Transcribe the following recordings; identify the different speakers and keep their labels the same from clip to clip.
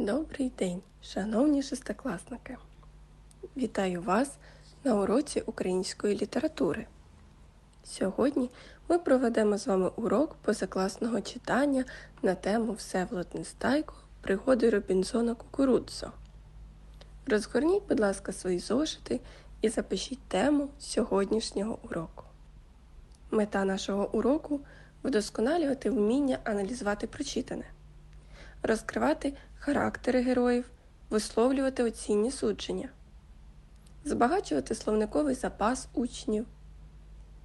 Speaker 1: Добрий день, шановні шестикласники! Вітаю вас на уроці української літератури. Сьогодні ми проведемо з вами урок позакласного читання на тему Всеволод Нестайко Пригоди Робінзона Кукурудзо. Розгорніть, будь ласка, свої зошити і запишіть тему сьогоднішнього уроку. Мета нашого уроку вдосконалювати вміння аналізувати прочитане розкривати характери героїв, висловлювати оцінні судження, збагачувати словниковий запас учнів,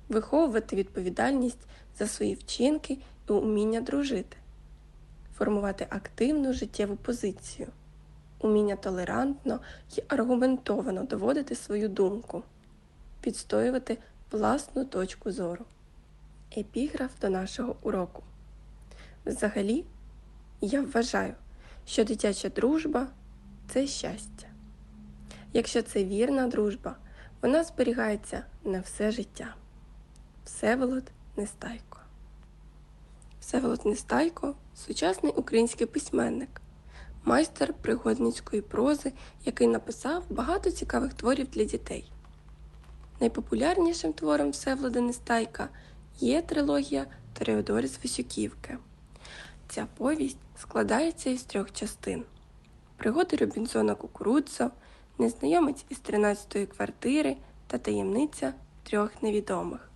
Speaker 1: виховувати відповідальність за свої вчинки і уміння дружити, формувати активну життєву позицію, уміння толерантно і аргументовано доводити свою думку, підстоювати власну точку зору. Епіграф до нашого уроку. Взагалі, я вважаю, що дитяча дружба це щастя. Якщо це вірна дружба, вона зберігається на все життя. Всеволод Нестайко. Всеволод Нестайко сучасний український письменник, майстер пригодницької прози, який написав багато цікавих творів для дітей. Найпопулярнішим твором Всеволода Нестайка є трилогія Тореодор з Висюківки. Ця повість складається із трьох частин: пригоди Робінзона Кукурудзо, незнайомець із 13-ї квартири та таємниця трьох невідомих.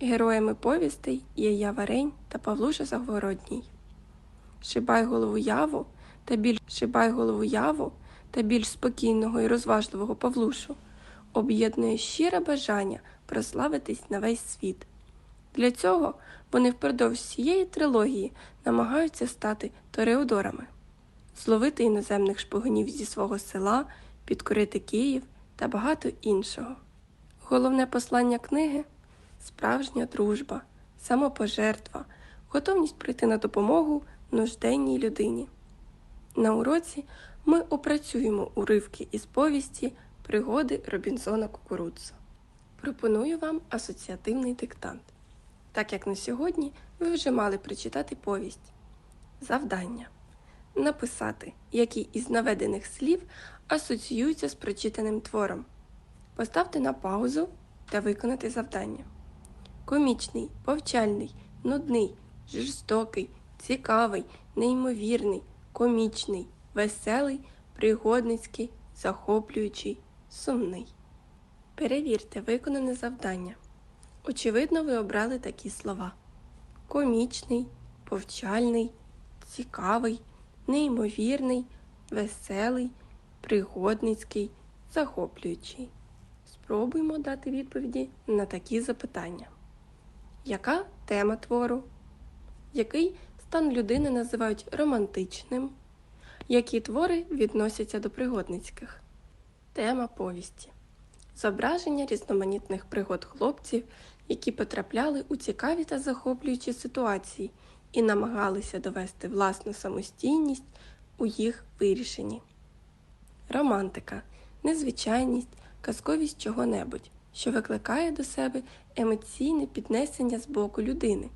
Speaker 1: Героями повістей є Яварень та Павлуша Загородній. Шибай голову яву та більш шибай голову яву та більш спокійного і розважливого Павлушу об'єднує щире бажання прославитись на весь світ. Для цього вони впродовж всієї трилогії намагаються стати тореодорами, зловити іноземних шпигунів зі свого села, підкорити Київ та багато іншого. Головне послання книги справжня дружба, самопожертва, готовність прийти на допомогу нужденній людині. На уроці ми опрацюємо уривки із повісті Пригоди Робінзона Кукурудзо. Пропоную вам асоціативний диктант. Так як на сьогодні ви вже мали прочитати повість. Завдання написати, які із наведених слів асоціюються з прочитаним твором. Поставте на паузу та виконати завдання. Комічний, повчальний, нудний, жорстокий, цікавий, неймовірний, комічний, веселий, пригодницький, захоплюючий, сумний. Перевірте виконане завдання. Очевидно, ви обрали такі слова: комічний, повчальний, цікавий, неймовірний, веселий, пригодницький, захоплюючий. Спробуймо дати відповіді на такі запитання. Яка тема твору? Який стан людини називають романтичним? Які твори відносяться до пригодницьких? Тема повісті. Зображення різноманітних пригод хлопців, які потрапляли у цікаві та захоплюючі ситуації і намагалися довести власну самостійність у їх вирішенні. Романтика незвичайність, казковість чого-небудь, що викликає до себе емоційне піднесення з боку людини,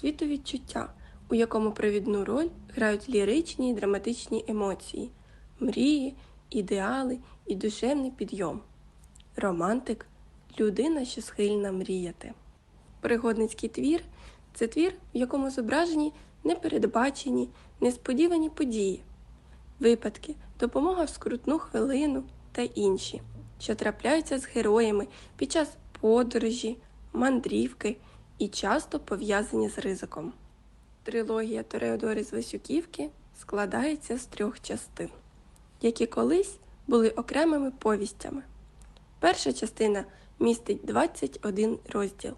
Speaker 1: світовідчуття, у якому провідну роль грають ліричні і драматичні емоції, мрії, ідеали і душевний підйом. Романтик людина, що схильна мріяти. Пригодницький твір це твір, в якому зображені непередбачені, несподівані події, випадки, допомога в скрутну хвилину та інші, що трапляються з героями під час подорожі, мандрівки і часто пов'язані з ризиком. Трилогія Тореодори з Васюківки складається з трьох частин, які колись були окремими повістями. Перша частина містить 21 розділ,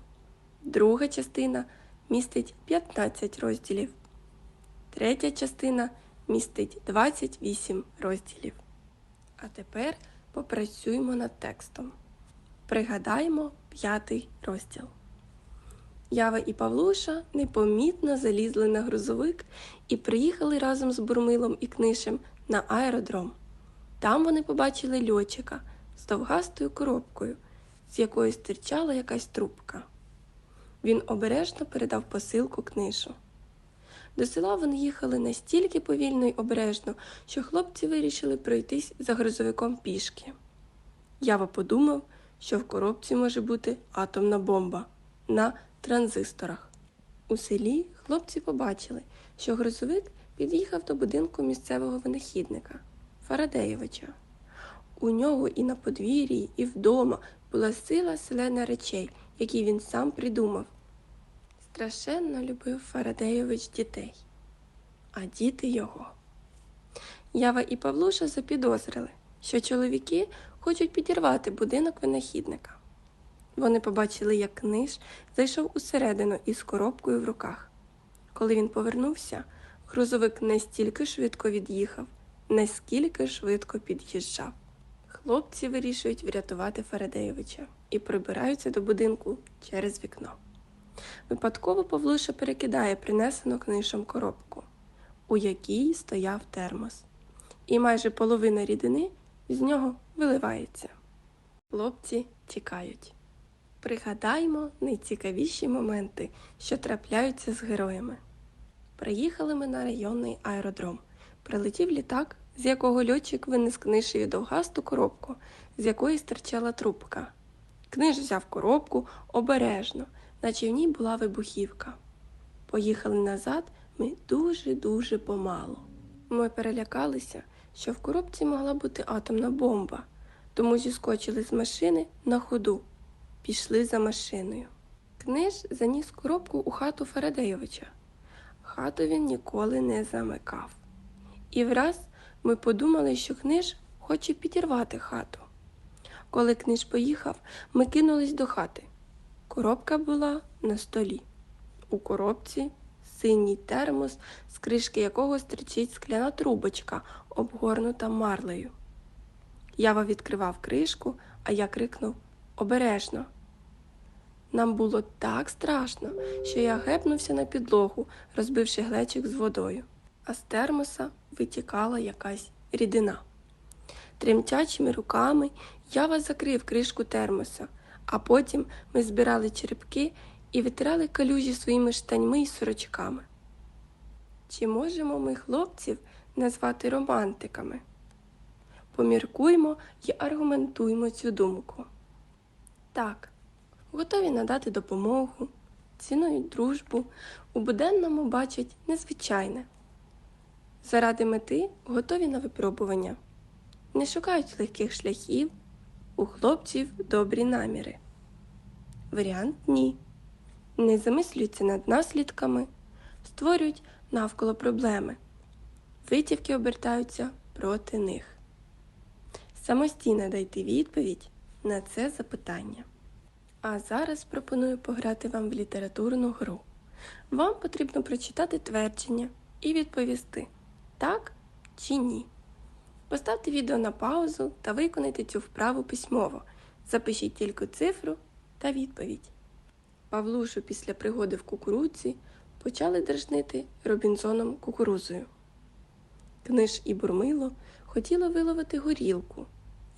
Speaker 1: друга частина містить 15 розділів, третя частина містить 28 розділів. А тепер попрацюємо над текстом. Пригадаємо п'ятий розділ. Ява і Павлуша непомітно залізли на грузовик і приїхали разом з Бурмилом і Книшем на аеродром. Там вони побачили льотчика з довгастою коробкою, з якої стирчала якась трубка. Він обережно передав посилку книшу. До села вони їхали настільки повільно й обережно, що хлопці вирішили пройтись за грузовиком пішки. Ява подумав, що в коробці може бути атомна бомба на транзисторах. У селі хлопці побачили, що грузовик під'їхав до будинку місцевого винахідника Фарадеєвича. У нього і на подвір'ї, і вдома була сила селена речей, які він сам придумав. Страшенно любив Фарадеєвич дітей, а діти його. Ява і Павлуша запідозрили, що чоловіки хочуть підірвати будинок винахідника. Вони побачили, як книж зайшов усередину із коробкою в руках. Коли він повернувся, грузовик настільки швидко від'їхав, наскільки швидко під'їжджав. Хлопці вирішують врятувати Фарадеєвича і прибираються до будинку через вікно. Випадково Павлуша перекидає принесену книжем коробку, у якій стояв термос, і майже половина рідини з нього виливається. Хлопці тікають. Пригадаймо найцікавіші моменти, що трапляються з героями. Приїхали ми на районний аеродром. Прилетів літак, з якого льотчик винес книжею довгасту коробку, з якої стирчала трубка. Книж взяв коробку обережно, наче в ній була вибухівка. Поїхали назад ми дуже-дуже помало. Ми перелякалися, що в коробці могла бути атомна бомба, тому зіскочили з машини на ходу, пішли за машиною. Книж заніс коробку у хату Фарадеєвича. Хату він ніколи не замикав. І враз ми подумали, що книж хоче підірвати хату. Коли книж поїхав, ми кинулись до хати. Коробка була на столі. У коробці синій термос, з кришки якого стрічить скляна трубочка, обгорнута марлею. Ява відкривав кришку, а я крикнув Обережно. Нам було так страшно, що я гепнувся на підлогу, розбивши глечик з водою, а з термоса витікала якась рідина. Тремтячими руками Ява закрив кришку термоса, а потім ми збирали черепки і витирали калюжі своїми штаньми і сорочками. Чи можемо ми хлопців назвати романтиками? Поміркуймо і аргументуймо цю думку. Так, готові надати допомогу, цінують дружбу, у буденному бачать незвичайне. Заради мети готові на випробування, не шукають легких шляхів, у хлопців добрі наміри. Варіант ні. Не замислюються над наслідками, створюють навколо проблеми. Витівки обертаються проти них. Самостійно дайте відповідь на це запитання. А зараз пропоную пограти вам в літературну гру. Вам потрібно прочитати твердження і відповісти так чи ні. Поставте відео на паузу та виконайте цю вправу письмово. Запишіть тільки цифру та відповідь. Павлушу після пригоди в кукурудзі почали дражнити Робінзоном кукурузою. Книж і бурмило хотіло виловити горілку,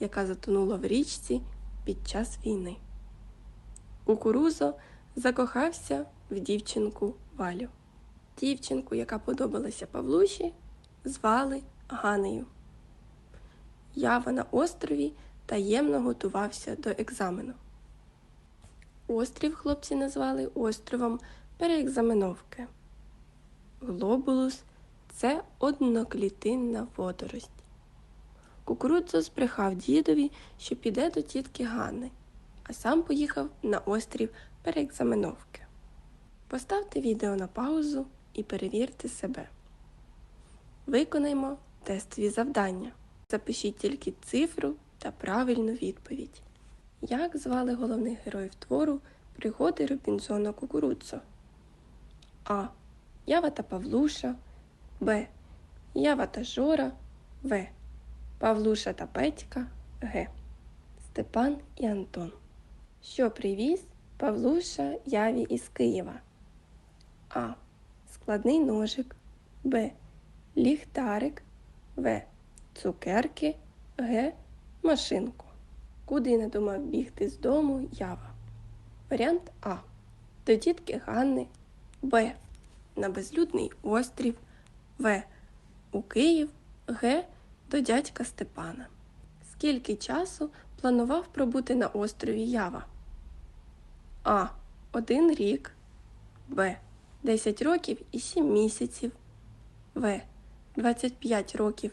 Speaker 1: яка затонула в річці під час війни. Кукурузо закохався в дівчинку Валю. Дівчинку, яка подобалася Павлуші, звали Ганею. Ява на острові таємно готувався до екзамену. Острів хлопці назвали островом переекзаменовки. Глобулус це одноклітинна водорость. Кукурудзо збрехав дідові, що піде до тітки Ганни, а сам поїхав на острів переекзаменовки. Поставте відео на паузу і перевірте себе. Виконаймо тестові завдання. Запишіть тільки цифру та правильну відповідь. Як звали головних героїв твору Пригоди Робінзона Кукурудзо? А. Ява та Павлуша. Б. Ява та Жора. В. Павлуша та Петька. Г. Степан і Антон. Що привіз Павлуша Яві із Києва? А. Складний ножик. Б. Ліхтарик. В. Цукерки. Г. Машинку. Куди не думав бігти з дому Ява? Варіант А. До тітки Ганни. Б. на безлюдний острів, В. У Київ, Г. До дядька Степана. Скільки часу планував пробути на острові Ява? А. Один рік. Б. 10 років і 7 місяців. В. 25 років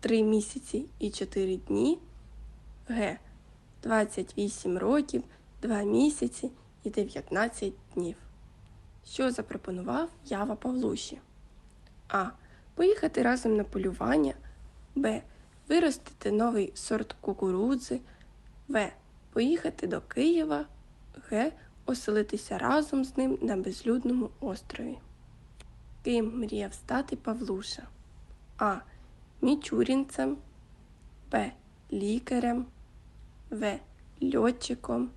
Speaker 1: 3 місяці і 4 дні. Г. 28 років, 2 місяці і 19 днів. Що запропонував Ява Павлуші? А. Поїхати разом на полювання. Б. Виростити новий сорт кукурудзи. В. Поїхати до Києва. Г. Оселитися разом з ним на безлюдному острові. Ким мріяв стати Павлуша? А. Мічурінцем. Б. Лікарем. В. Льотчиком.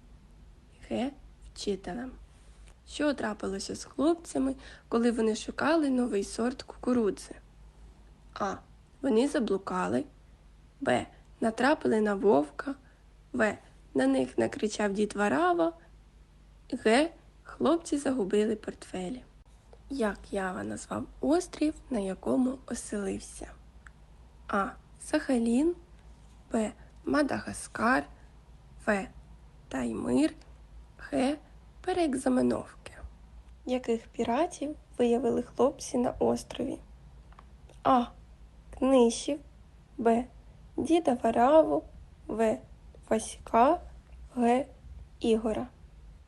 Speaker 1: Г. Вчителем. Що трапилося з хлопцями, коли вони шукали новий сорт кукурудзи? А. Вони заблукали. Б. Натрапили на вовка. В. На них накричав дід Варава. Г. Хлопці загубили портфелі. Як Ява назвав острів, на якому оселився? А. Сахалін. Б. Мадагаскар. В. Таймир. Г. Переекзаменовки. Яких піратів виявили хлопці на острові? А. Книшів. Б. Діда Вараву. В. Васька. Г. Ігора.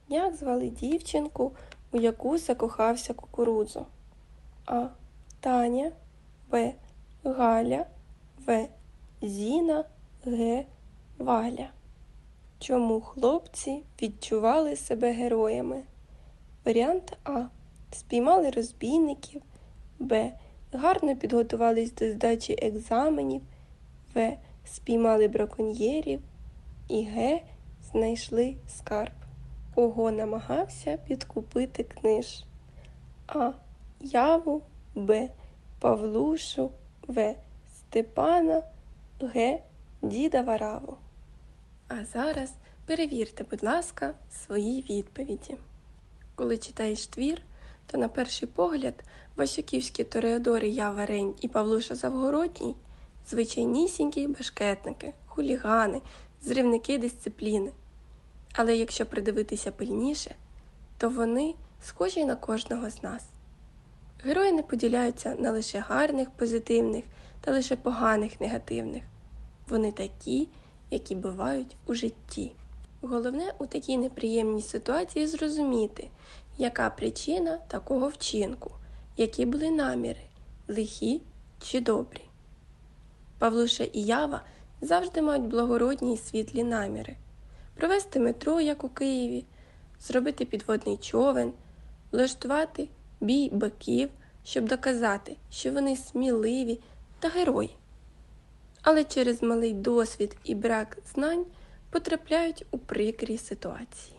Speaker 1: Як звали дівчинку, у яку закохався кукурудзу? А. Таня. Б. Галя. В. Зіна. Г. Валя. Чому хлопці відчували себе героями? Варіант А. Спіймали розбійників. Б. Гарно підготувались до здачі екзаменів. В. Спіймали браконьєрів. І Г. Знайшли скарб. Кого намагався підкупити книж? А. Яву. Б. Павлушу. В. Степана. Г. Діда Вараву. А зараз перевірте, будь ласка, свої відповіді. Коли читаєш твір, то на перший погляд Васюківські Тореодори Ява Рень і Павлуша Завгородній звичайнісінькі башкетники, хулігани, зривники дисципліни. Але якщо придивитися пильніше, то вони схожі на кожного з нас. Герої не поділяються на лише гарних, позитивних та лише поганих негативних. Вони такі, які бувають у житті. Головне у такій неприємній ситуації зрозуміти, яка причина такого вчинку, які були наміри, лихі чи добрі. Павлуша і Ява завжди мають благородні й світлі наміри провести метро, як у Києві, зробити підводний човен, влаштувати бій биків, щоб доказати, що вони сміливі та герої. Але через малий досвід і брак знань потрапляють у прикрі ситуації.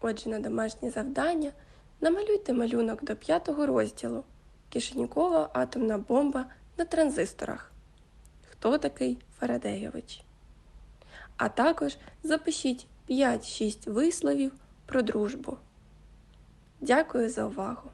Speaker 1: Отже, на домашнє завдання намалюйте малюнок до п'ятого розділу Кишенькова атомна бомба на транзисторах. Хто такий Фарадейович? А також запишіть 5-6 висловів про дружбу. Дякую за увагу!